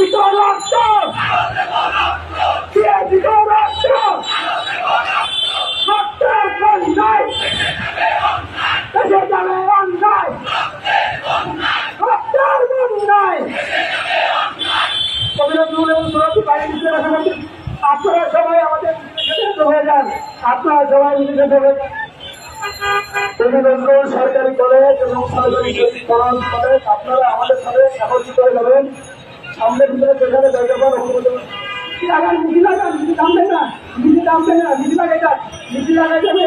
দিত রক্ত কে দিত রক্ত রক্তের বন্যায় দেশে যাবে অন্যায় রক্তের বন্যায় কবিরা দূর এবং সুরক্ষিত বাইরে আপনারা সবাই আমাদের হয়ে যান। আপনারা সবাই মিলে হয়ে যান। সরকারি কলেজ এবং সরকারি কলেজ, আপনারা আমাদের সাথে একত্রিত হয়ে যাবেন সামনের ভিতরে জায়গা পান ওখানে যাবেন। কি লাগান মিছিল লাগান? মিছিল নামবে না? মিছিল নামবে না? লাগাই যান মিছিল লাগাই যাবে?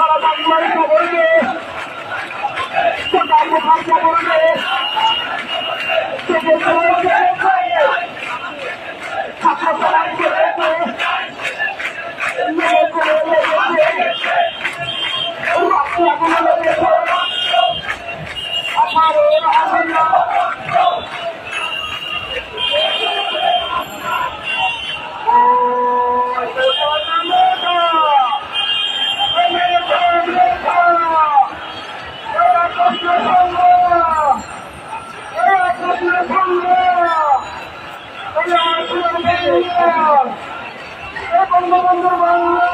সারা বাংলার খবর বাংলা।